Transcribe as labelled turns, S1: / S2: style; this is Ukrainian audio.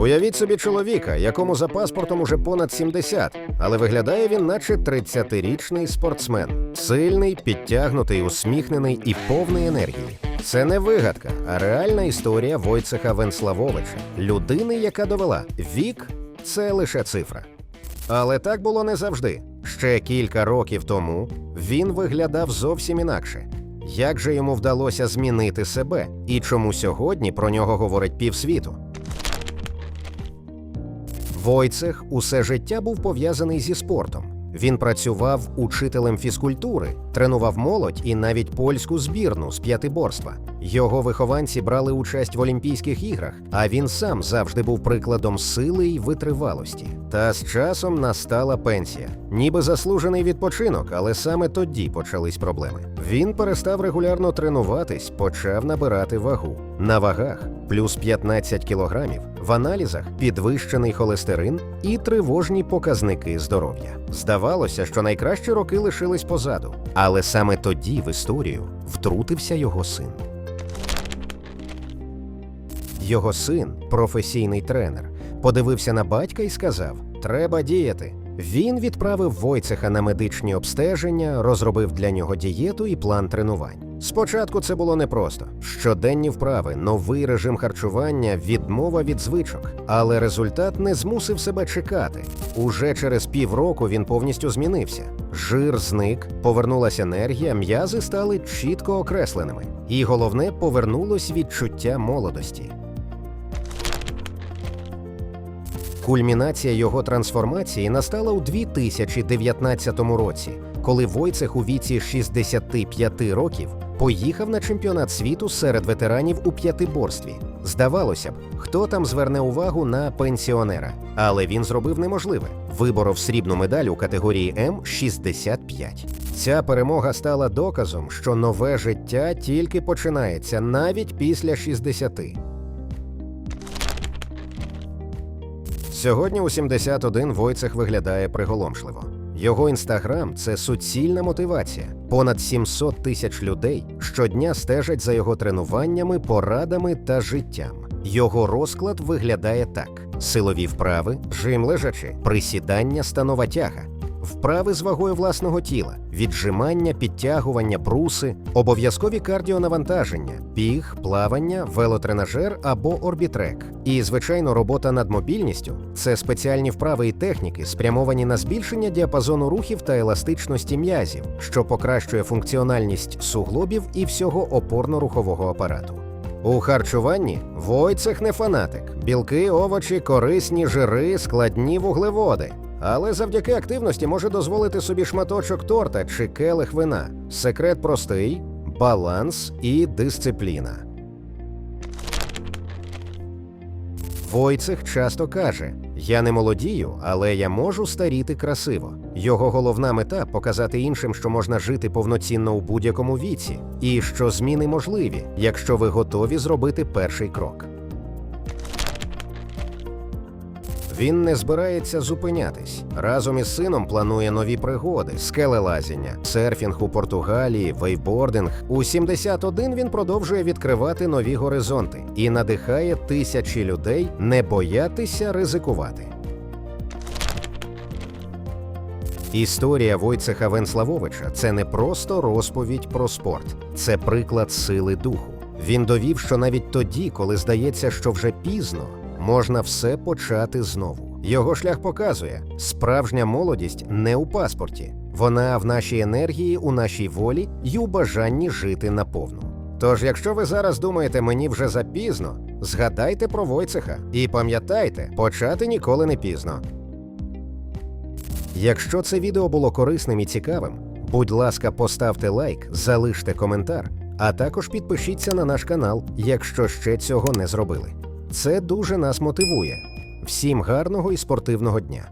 S1: Уявіть собі чоловіка, якому за паспортом уже понад 70, але виглядає він, наче 30-річний спортсмен, сильний, підтягнутий, усміхнений і повний енергії. Це не вигадка, а реальна історія Войцеха Венславовича, людини, яка довела вік це лише цифра. Але так було не завжди. Ще кілька років тому він виглядав зовсім інакше. Як же йому вдалося змінити себе, і чому сьогодні про нього говорить півсвіту? Войцех усе життя був пов'язаний зі спортом. Він працював учителем фізкультури, тренував молодь і навіть польську збірну з п'ятиборства. Його вихованці брали участь в Олімпійських іграх, а він сам завжди був прикладом сили й витривалості. Та з часом настала пенсія, ніби заслужений відпочинок, але саме тоді почались проблеми. Він перестав регулярно тренуватись, почав набирати вагу. На вагах плюс 15 кілограмів, в аналізах підвищений холестерин і тривожні показники здоров'я. Здавалося, що найкращі роки лишились позаду, але саме тоді в історію втрутився його син. Його син, професійний тренер, подивився на батька і сказав: Треба діяти. Він відправив Войцеха на медичні обстеження, розробив для нього дієту і план тренувань. Спочатку це було непросто: щоденні вправи, новий режим харчування, відмова від звичок. Але результат не змусив себе чекати. Уже через півроку він повністю змінився. Жир зник, повернулася енергія, м'язи стали чітко окресленими. І головне, повернулось відчуття молодості. Кульмінація його трансформації настала у 2019 році, коли Войцех у віці 65 років поїхав на чемпіонат світу серед ветеранів у п'ятиборстві. Здавалося б, хто там зверне увагу на пенсіонера, але він зробив неможливе виборов срібну медаль у категорії М 65. Ця перемога стала доказом, що нове життя тільки починається навіть після 60. Сьогодні у 71 Войцех виглядає приголомшливо. Його інстаграм це суцільна мотивація. Понад 700 тисяч людей щодня стежать за його тренуваннями, порадами та життям. Його розклад виглядає так: силові вправи, жим лежачи, присідання, станова тяга, вправи з вагою власного тіла, віджимання, підтягування, бруси, обов'язкові кардіонавантаження, біг, плавання, велотренажер або орбітрек. І, звичайно, робота над мобільністю це спеціальні вправи і техніки, спрямовані на збільшення діапазону рухів та еластичності м'язів, що покращує функціональність суглобів і всього опорно-рухового апарату. У харчуванні Войцех не фанатик. Білки, овочі, корисні жири, складні вуглеводи. Але завдяки активності може дозволити собі шматочок торта чи келих вина. Секрет простий: баланс і дисципліна. Войцех часто каже: Я не молодію, але я можу старіти красиво. Його головна мета показати іншим, що можна жити повноцінно у будь-якому віці, і що зміни можливі, якщо ви готові зробити перший крок. Він не збирається зупинятись. Разом із сином планує нові пригоди: скелелазіння, серфінг у Португалії, вейбординг. У 71 він продовжує відкривати нові горизонти і надихає тисячі людей не боятися ризикувати. Історія Войцеха Венславовича це не просто розповідь про спорт, це приклад сили духу. Він довів, що навіть тоді, коли здається, що вже пізно, можна все почати знову. Його шлях показує: справжня молодість не у паспорті, вона в нашій енергії, у нашій волі й у бажанні жити наповну. Тож, якщо ви зараз думаєте, мені вже запізно, згадайте про Войцеха і пам'ятайте, почати ніколи не пізно. Якщо це відео було корисним і цікавим, будь ласка, поставте лайк, залиште коментар, а також підпишіться на наш канал, якщо ще цього не зробили. Це дуже нас мотивує. Всім гарного і спортивного дня!